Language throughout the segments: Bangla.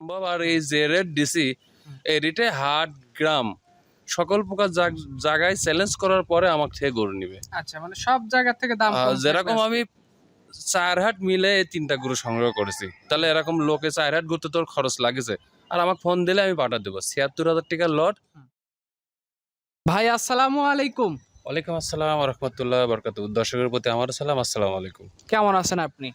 আর এই যে রেট দিছি এই রেটে হাট গ্রাম সকল প্রকার জায়গায় চ্যালেঞ্জ করার পরে আমার থেকে গরু নিবে। আচ্ছা মানে সব জায়গা থেকে দাম যেরকম আমি চার হাট মিলে এই তিনটা গরু সংগ্রহ করেছি। তাহলে এরকম লোকে চার হাট ঘুরতে তোর খরচ লাগেছে। আর আমাকে ফোন দিলে আমি পাঠা দেবো। ছিয়াত্তর হাজার টাকার লট ভাই আসসালামু আলাইকুম। ওয়ালাইকুম আসসালাম রহমতুল্লাহ বরকাত দর্শকের প্রতি আমার সালাম আসসালামু আলাইকুম। কেমন আছেন আপনি?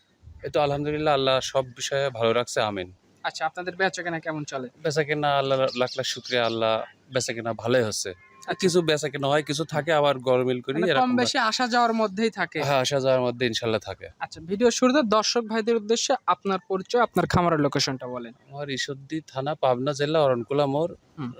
এই তো আলহামদুলিল্লাহ আল্লাহ সব বিষয়ে ভালো রাখছে আমিন। আচ্ছা আপনাদের বেচা কেনা কেমন চলে? বেচা কেনা আল্লাহ লাখ লাখ শুক্রিয়া আল্লাহ বেচা কেনা ভালোই হচ্ছে। কিছু বেচা কেনা হয় কিছু থাকে আবার গরমিল করি মানে কম বেশি আসা যাওয়ার মধ্যেই থাকে। হ্যাঁ আসা যাওয়ার মধ্যে ইনশাল্লাহ থাকে। আচ্ছা ভিডিও শুরুতে দর্শক ভাইদের উদ্দেশ্যে আপনার পরিচয় আপনার খামারের লোকেশনটা বলেন। আমার ঈশ্বরদী থানা পাবনা জেলা অরণকুলা মোড়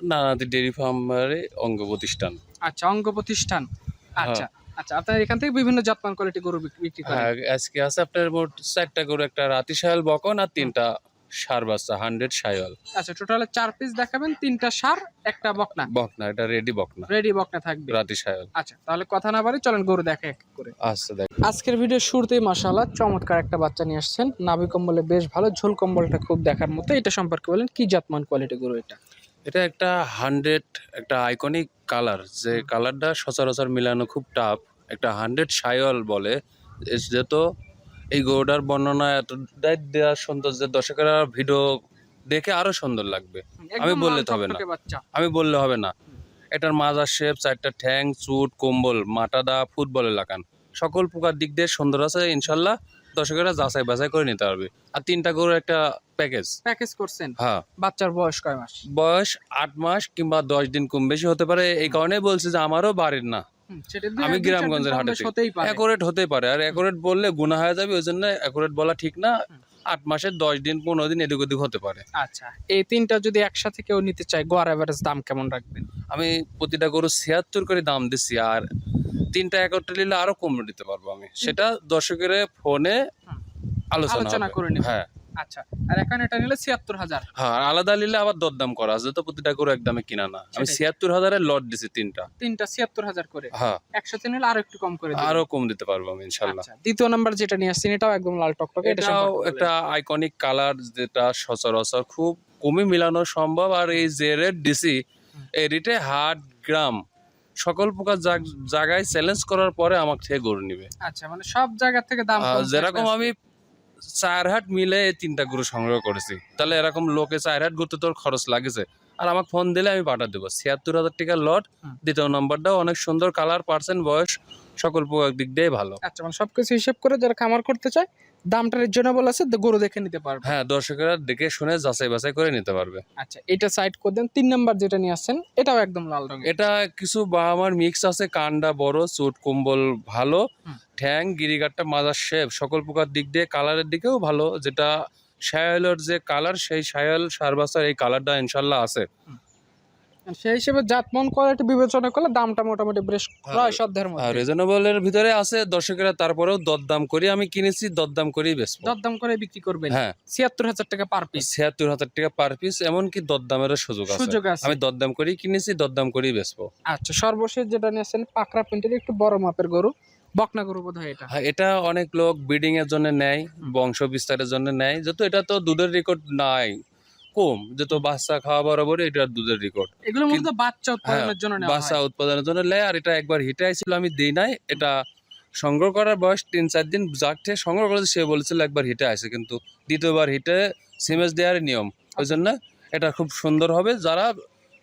নানাদি ডেয়ারি ফার্মারে অঙ্গ প্রতিষ্ঠান। আচ্ছা অঙ্গ প্রতিষ্ঠান। হ্যাঁ। আচ্ছা আচ্ছা আপনার এখান থেকে বিভিন্ন জাতমান কোয়ালিটি গরু বিক্রি করেন। হ্যাঁ, আজকে আছে আপনার মোট চারটা গরু একটা রাতি সায়াল বকন আর তিনটা সার বাচ্চা হান্ড্রেড সায়াল আচ্ছা টোটালে চার পিস দেখাবেন তিনটা সার একটা বকনা। বকনা এটা রেডি বকনা। রেডি বকনা থাকবে। রাতি সায়াল আচ্ছা তাহলে কথা না বাড়ি চলেন গরু দেখা এক করে। আচ্ছা দেখ। আজকের ভিডিও শুরুতেই মাশাআল্লাহ চমৎকার একটা বাচ্চা নিয়ে আসছেন। নাভি কম্বলে বেশ ভালো ঝোল কম্বলটা খুব দেখার মতো। এটা সম্পর্কে বলেন কি জাতমান কোয়ালিটি গরু এটা? এটা একটা হান্ড্রেড একটা আইকনিক কালার যে কালারটা সচরাচর মিলানো খুব টাফ একটা হান্ড্রেড সায়ল বলে যেহেতু এই গরুটার বর্ণনা এতটাই দেওয়ার সুন্দর যে দর্শকেরা ভিডিও দেখে আরও সুন্দর লাগবে। একদম বললে তো হবে না। আমি বললে হবে না। এটার মাজার শেপ চারটা ঠ্যাং চুট কম্বল মাটাদা ফুটবল লাগান সকল প্রকার দিক দিয়ে সুন্দর আছে ইনশাল্লাহ দর্শকেরা যাচাই বাছাই করে নিতে পারবে। আর তিনটা গরু একটা প্যাকেজ। প্যাকেজ করছেন? হ্যাঁ। বাচ্চার বয়স কয় মাস? বয়স আট মাস কিংবা দশ দিন কম বেশি হতে পারে। এই কারণে বলছি যে আমারও বাড়ির না। আমি গ্রামগঞ্জের হাটে অ্যাকোরেট হতে পারে। আর অ্যাকোরেট বললে গুণা হয়ে যাবে ওই জন্য অ্যাকোরেট বলা ঠিক না। আট মাসের দশ দিন পনেরো দিন এদিক ওদিক হতে পারে। আচ্ছা এই তিনটা যদি একসাথে কেউ নিতে চায় গোয়ার এভারেজ দাম কেমন রাখবেন? আমি প্রতিটা গরু ছিয়াত্তর করে দাম দিচ্ছি আর তিনটা একত্রে নিলে আরও কম দিতে পারব আমি। সেটা দর্শকের ফোনে আলোচনা করে। হ্যাঁ। আচ্ছা আর এখন এটা নিলে ছিয়াত্তর হাজার। হ্যাঁ আলাদা নিলে আবার দরদাম করা আছে তো প্রতিটা গরু একদমে কিনা না। আমি ছিয়াত্তর হাজারের লট দিছি তিনটা। তিনটা ছিয়াত্তর হাজার করে। হ্যাঁ। একসাথে নিলে আরও একটু কম করে আরও কম দিতে পারব আমি ইনশাল্লাহ। আচ্ছা দ্বিতীয় নাম্বার যেটা নিয়ে আসছেন এটাও একদম লাল টকটকে এটাও একটা আইকনিক কালার যেটা সচরাচর খুব কমই মিলানো সম্ভব আর এই যে রেট দিছি এই রেটে হাট গ্রাম সকল প্রকার জায়গায় চ্যালেঞ্জ করার পরে আমার থেকে গরু নিবে। আচ্ছা মানে সব জায়গা থেকে দাম যেরকম আমি চার হাট মিলে এই তিনটা গরু সংগ্রহ করেছি। তাহলে এরকম লোকে চার হাট ঘুরতে তোর খরচ লাগেছে। আর আমাকে ফোন দিলে আমি পাঠা দেবো। ছিয়াত্তর হাজার টাকা লট। দ্বিতীয় নম্বরটাও অনেক সুন্দর কালার পার্সেন্ট বয়স। সকল প্রকার দিক দিয়ে ভালো। আচ্ছা মানে সবকিছু হিসেব করে যারা খামার করতে চায় দামটা রিজনেবল আছে গরু দেখে নিতে পারবে। হ্যাঁ দর্শকেরা দেখে শুনে যাচাই বাছাই করে নিতে পারবে। আচ্ছা এটা সাইড করে দেন তিন নাম্বার যেটা নিয়ে আসছেন এটাও একদম লাল রঙের। এটা কিছু বা আমার মিক্স আছে কান্ডা বড় চুট কম্বল ভালো ঠ্যাং গিরিগাটটা মাজার শেপ সকল প্রকার দিক দিয়ে কালারের দিকেও ভালো যেটা সায়ালের যে কালার সেই সায়াল সারবাসার এই কালারটা ইনশাল্লাহ আছে। সেই হিসেবে জাতমান কোয়ালিটি বিবেচনা করলে দামটা মোটামুটি বেশ প্রায় সাধ্যের আর মধ্যে। রিজনেবলের ভিতরে আছে দর্শকেরা তারপরেও দরদাম করি আমি কিনেছি দরদাম করেই বেচবো। দরদাম করে বিক্রি করবেন? হ্যাঁ। ছিয়াত্তর হাজার টাকা পার পিস ছিয়াত্তর হাজার টাকা পার পিস এমনকি দরদামের সুযোগ আছে। সুযোগ আছে। আমি দরদাম করেই কিনেছি দরদাম করেই বেচবো। আচ্ছা সর্বশেষ যেটা নিয়েছেন পাকড়া প্রিন্টের একটু বড় মাপের গরু বকনা গরু বোধ হয় এটা। হ্যাঁ এটা অনেক লোক ব্রিডিং এর জন্য নেয় বংশ বিস্তারের জন্য নেয় যেহেতু এটা তো দুধের রেকর্ড নাই। কম যেহেতু বাচ্চা খাওয়া বরাবর এটা দুধের রেকর্ড এগুলো মূলত বাচ্চা উৎপাদনের জন্য নেওয়া বাচ্চা উৎপাদনের জন্য নেয় আর এটা একবার হিটে আইছিল আমি দিই নাই এটা সংগ্রহ করার বয়স তিন চার দিন যাকে সংগ্রহ করেছে সে বলেছিল একবার হিটে আসে কিন্তু দ্বিতীয়বার হিটে সিমেজ দেওয়ার নিয়ম। ওই জন্য এটা খুব সুন্দর হবে যারা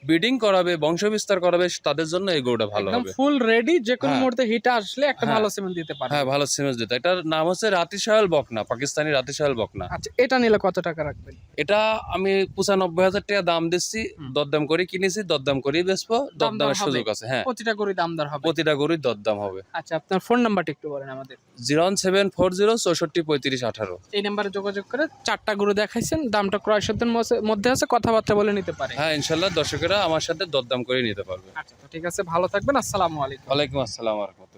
ব্রিডিং করাবে বংশ বিস্তার করাবে তাদের জন্য এই গরুটা ভালো হবে। ফুল রেডি যে কোনো হ্যাঁ। মুহূর্তে হিট আসলে একটা হ্যাঁ। ভালো সিমেন্ট দিতে পারে হ্যাঁ ভালো সিমেজ দিতে। এটার নাম হচ্ছে রাতিশায়াল বকনা পাকিস্তানি রাতিশায়াল বকনা। আচ্ছা এটা নিলে কত টাকা রাখবেন? এটা আমি পঁচানব্বই হাজার টাকা দাম দিচ্ছি। দরদাম করে কিনেছি দরদাম করেই বেচবো দর দরদামের সুযোগ আছে হ্যাঁ। প্রতিটা গরুই দামদার হবে। প্রতিটা গরুই দরদাম হবে। আচ্ছা আপনার ফোন নাম্বারটা একটু বলেন আমাদের। জিরো সেভেন ফোর জিরো চৌষট্টি পঁয়ত্রিশ আঠারো। এই নাম্বারে যোগাযোগ করে চারটা গরু দেখাইছেন দামটা ক্রয় মধ্যে আছে কথাবার্তা বলে নিতে পারে। হ্যাঁ ইনশাল্লাহ দর্শকেরা আমার সাথে দরদাম করে নিতে পারবে আচ্ছা ঠিক আছে ভালো থাকবেন আসসালামু আলাইকুম। ওয়ালাইকুম আসসালাম রহমতুল্লাহ।